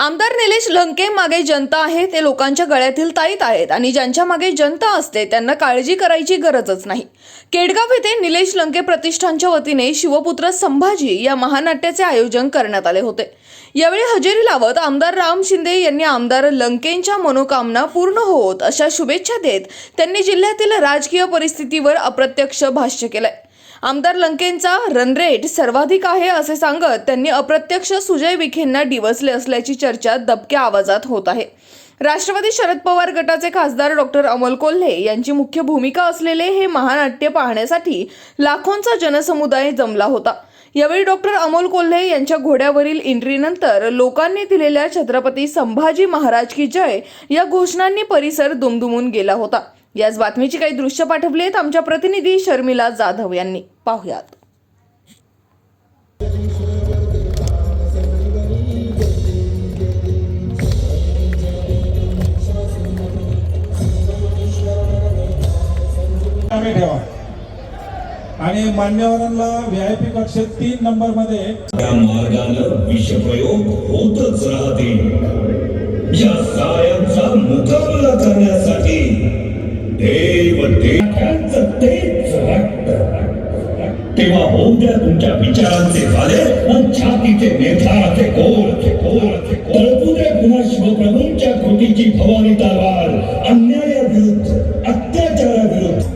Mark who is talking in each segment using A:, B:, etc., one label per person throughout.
A: आमदार निलेश लंके मागे जनता आहे ते लोकांच्या गळ्यातील ताईत आहेत आणि ज्यांच्या मागे जनता असते त्यांना काळजी करायची गरजच नाही. केडगाव येथे निलेश लंके प्रतिष्ठानच्या वतीने शिवपुत्र संभाजी या महानाट्याचे आयोजन करण्यात आले होते. यावेळी हजेरी लावत आमदार राम शिंदे यांनी आमदार लंकेंच्या मनोकामना पूर्ण होत अशा शुभेच्छा देत त्यांनी जिल्ह्यातील राजकीय परिस्थितीवर अप्रत्यक्ष भाष्य केलंय. आमदार लंकेंचा रनरेट सर्वाधिक आहे असे सांगत त्यांनी अप्रत्यक्ष सुजय विखेंना डिवसले असल्याची चर्चा दबक्या आवाजात होत आहे. राष्ट्रवादी शरद पवार गटाचे खासदार डॉक्टर अमोल कोल्हे यांची मुख्य भूमिका असलेले हे महानाट्य पाहण्यासाठी लाखोंचा जनसमुदाय जमला होता. यावेळी डॉक्टर अमोल कोल्हे यांच्या घोड्यावरील एंट्रीनंतर लोकांनी दिलेल्या छत्रपती संभाजी महाराज की जय या घोषणांनी परिसर दुमदुमून गेला होता. याच बातमीची काही दृश्य पाठवली आहेत आमच्या प्रतिनिधी शर्मिला जाधव यांनी. पाहुयात.
B: ठेवा. आणि मान्यवरांना व्ही आय पी कक्ष तीन नंबरमध्ये
C: त्या मार्गानं विषप्रयोग होतच राहतील. या सायांचा मुकाबला करण्यासाठी तेच रक्त. तेव्हा होऊ द्या तुमच्या विचारांचे झाले छातीचे निर्धाराचे कोल कोल तळपू दे पुन्हा शिवप्रभूंच्या कृतीची भवानी तलवार अन्यायाविरुद्ध अत्याचाराविरुद्ध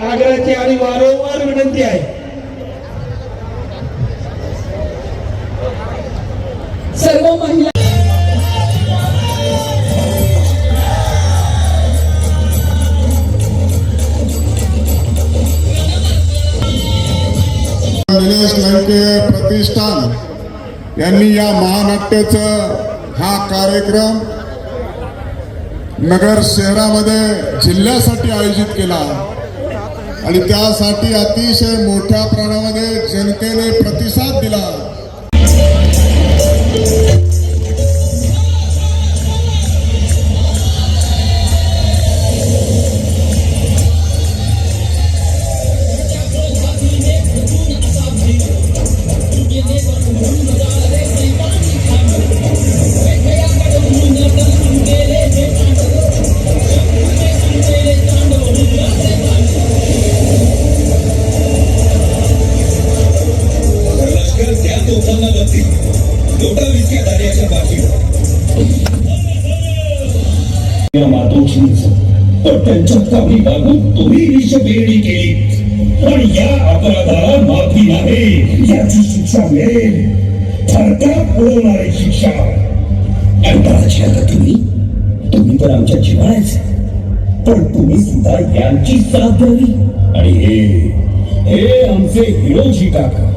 D: आग्रहाची आणि वारंवार विनंती आहे.
E: निलेश लंके प्रतिष्ठान यांनी या महानाट्याचं हा कार्यक्रम नगर शहरामध्ये जिल्ह्यासाठी आयोजित केला. आणि त्यासाठी अतिशय मोठ्या प्रमाणामध्ये जनतेने प्रतिसाद दिला.
C: मातोश्रीच पण त्यांच्या काही वागून तुम्ही विषपेरणी केली. पण या अपराधाला माफी नाही याची शिक्षा मिळेल. थरकाप उडवणारी शिक्षा. अंतराची आता तुम्ही तुम्ही तर आमच्या जिव्हाळ्याचे पण तुम्ही सुद्धा यांची साथ द्यावी. आणि हे हे आमचे हिरोजी काका.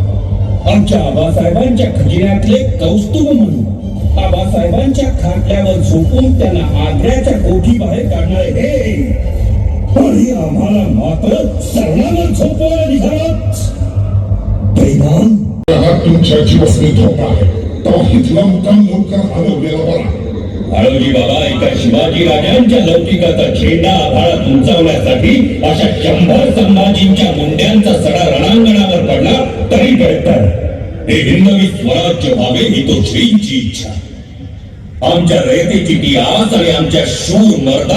C: आमच्या आबासाहेबांच्या खजिन्यातले कौस्तुभ म्हणून. आबासाहेबांच्या खाटल्यावर झोपून त्यांना आग्र्याच्या कोठी बाहेर काढणारे हे आणि आम्हाला मात्र सरणावर झोपवायला निघालात. बेमान
E: तुमच्या जीवासनी धोका आहे. तो मुकाम हलवलेला बरा.
C: बाबा एका शिवाजी राजांच्या लौकिकाचा झेंडा आभाळात उंचावण्यासाठी अशा शंभर संभाजींच्या मुंड्यांचा सडा रणांगणावर पडला तरी बेहतर हे हिंदवी स्वराज्य व्हावे ही तो श्रींची इच्छा. आमच्या रयतेची आस आणि आमच्या शूर मर्दा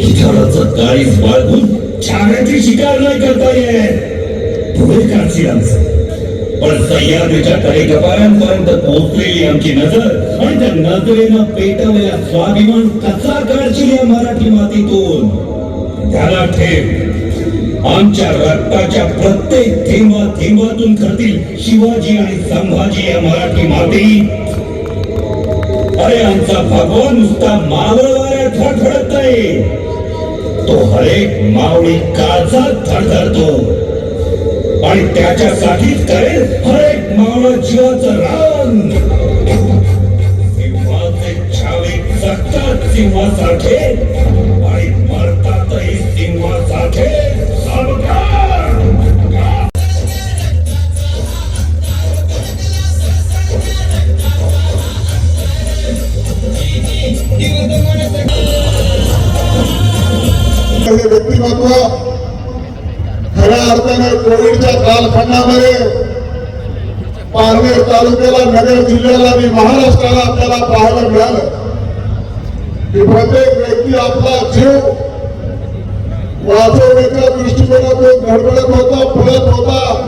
C: इथाराचं काळीज बाळगून छाण्याची शिकार नाही करता ये पुढे काढशील आमचं. पण सह्याद्रीच्या कडेकपाऱ्यांपर्यंत पोहोचलेली आमची नजर आणि त्या नजरेनं पेटवलेला स्वाभिमान कसा काढशील या मराठी मातीतून? त्याला ठेव. आमच्या रक्ताच्या प्रत्येक थेंबा थेंबातून करतील शिवाजी आणि संभाजी या मराठी माती. अरे आमचा भगवान नुसता मावळवाऱ्या वाऱ्यात नाही तो हरेक मावळी काळजा थरथरतो आणि त्याच्यासाठी करेल हरेक मावळ जीवाच रान. सिंहाचे छावे जगतात सिंहासारखे.
E: कोविडच्या पारनेर तालुक्याला नगर जिल्ह्याला आणि महाराष्ट्राला आपल्याला पाहायला मिळालं. की प्रत्येक व्यक्ती आपला जीव वाचवण्याच्या दृष्टिकोनातून धडपडत होता फुलत होता.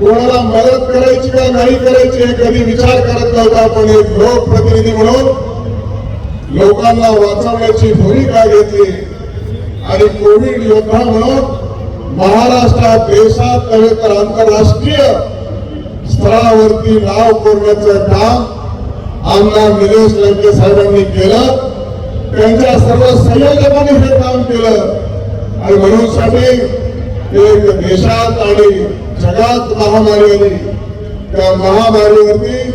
E: कोणाला मदत करायची का नाही करायची कधी विचार करत नव्हता पण एक लोकप्रतिनिधी म्हणून लोकांना वाचवण्याची भूमिका घेतली. आणि कोविड योद्धा म्हणून महाराष्ट्रात देशात नव्हे तर आंतरराष्ट्रीय स्तरावरती नाव कोरण्याचं काम आमदार निलेश लंके साहेबांनी केलं. त्यांच्या सर्व संयोजकांनी हे काम केलं. आणि म्हणून साठी एक देशात आणि जगात महामारी आली. त्या महामारीवरती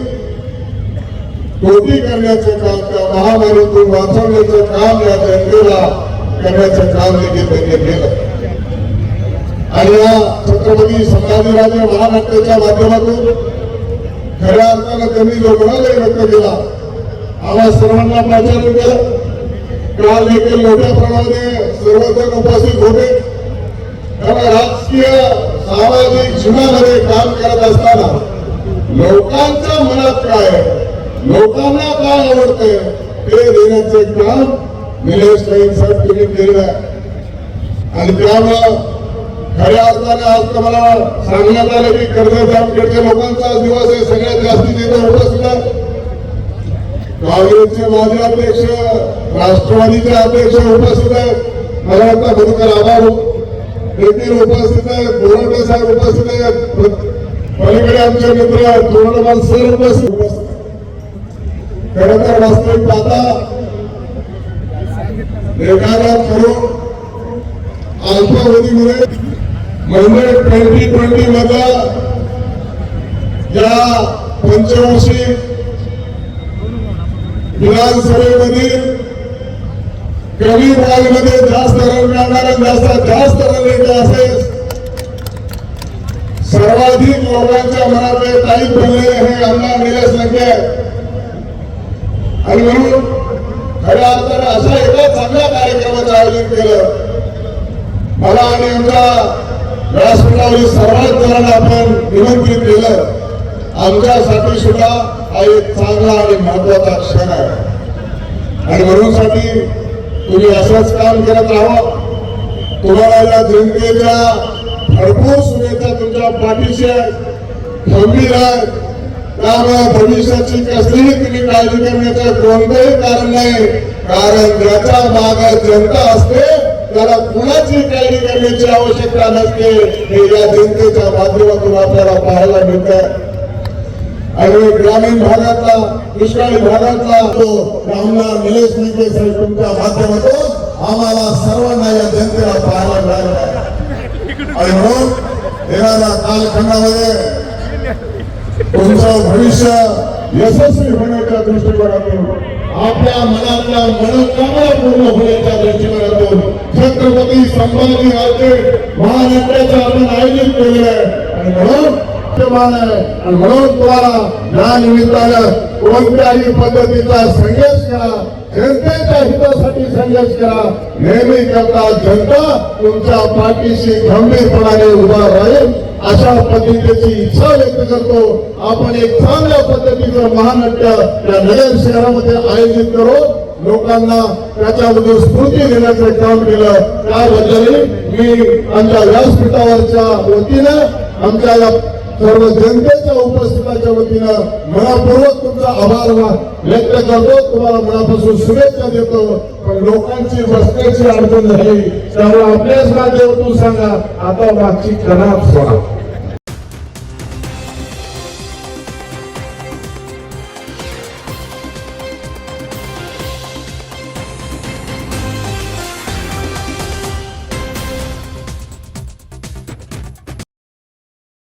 E: कोटी करण्याचं काम त्या महामारीतून वाचवण्याचं काम या जनतेला करण्याचं काम देखील त्यांनी केलं. आणि या छत्रपती संभाजीराजे महानाट्याच्या माध्यमातून खऱ्या अर्थानं त्यांनी जो गुणालय व्यक्त केला. आम्हा सर्वांना प्राचार्य काल देखील मोठ्या प्रमाणाने सर्वजण उपस्थित होते. कारण राजकीय सामाजिक जीवनामध्ये काम करत असताना लोकांच्या मनात काय आहे, लोकांना काय आवडतंय? ते देण्याचे काम निलेश लईन साहेब तुम्ही केलेलं आहे. आणि त्यामुळं खऱ्या अर्थाने आज तुम्हाला सांगण्यात आलं की कर्जत जामखेडच्या लोकांचा आज दिवस आहे सगळ्यात जास्ती तिथे होत असणार काँग्रेसचे माजी अध्यक्ष राष्ट्रवादीचे अध्यक्ष उपस्थित आहेत. मला वाटतं मधुकर आभार हो. देखील उपस्थित आहेत बोरटे साहेब उपस्थित आहेत. पलीकडे आमचे मित्र तोरणमाल सर उपस्थित उपस्थित खरं तर वास्तविक पाहता एखादा करून अल्पावधीमध्ये म्हणजे ट्वेंटी ट्वेंटी मधल्या या पंचवर्षी विधानसभेमधील कमी बॉलमध्ये जास्त रन मिळणार जास्त जास्त रन रेट असेल. सर्वाधिक लोकांच्या मनातले काही बनले हे आमदार निलेश लंके आणि म्हणून खऱ्या अर्थाने अशा एका चांगल्या कार्यक्रमाचं आयोजन केलं. मला आणि आमच्या व्यासपीठावरील सर्वात जणांना आपण निमंत्रित केलं आमच्यासाठी सुद्धा हा एक चांगला आणि महत्त्वाचा क्षण आहे. आणि म्हणून साठी तुम्ही असंच काम करत राहा. तुम्हाला या जनतेच्या भरपूर शुभेच्छा तुमच्या पाठीशी आहेत. खंबीर आहेत. त्यामुळे भविष्याची कसलीही तुम्ही काळजी करण्याचं कोणतंही कारण नाही. कारण ज्याच्या माग जनता असते त्याला कुणाची काळजी करण्याची आवश्यकता नसते हे या जनतेच्या माध्यमातून आपल्याला पाहायला मिळत. आणि ग्रामीण भागातला दुष्काळी भागातला तो आमदार निलेश निके साहेब तुमच्या माध्यमातून आम्हाला सर्वांना या जनतेला पाहायला मिळालं. आणि म्हणून येणाऱ्या कालखंडामध्ये तुमचं भविष्य यशस्वी होण्याच्या दृष्टिकोनातून आपल्या मनातल्या मनोकामना पूर्ण होण्याच्या दृष्टिकोनातून छत्रपती संभाजी राजे महाराष्ट्राचं आपण आयोजित केलेलं आहे. आणि म्हणून आहे आणि म्हणून तुम्हाला या निमित्तानं कोणत्याही पद्धतीचा संघर्ष करा. जनतेच्या हितासाठी संघर्ष करा. नेहमी करता जनता तुमच्या पाठीशी गंभीरपणाने उभा राहील. अशा पद्धतीची इच्छा व्यक्त करतो. आपण एक चांगल्या पद्धतीचं महानाट्य या नगर शहरामध्ये आयोजित करू लोकांना त्याच्यामध्ये स्फूर्ती देण्याचं काम केलं. त्याबद्दल मी आमच्या व्यासपीठावरच्या वतीनं आमच्या या सर्व जनतेच्या उपस्थिताच्या वतीनं मनापूर्वक तुमचा आभार व्यक्त करतो. तुम्हाला मनापासून शुभेच्छा देतो. पण लोकांची बसण्याची अडचण झाली त्यामुळे आपल्याच माध्यमातून सांगा. आता मागची कणाप सोडा.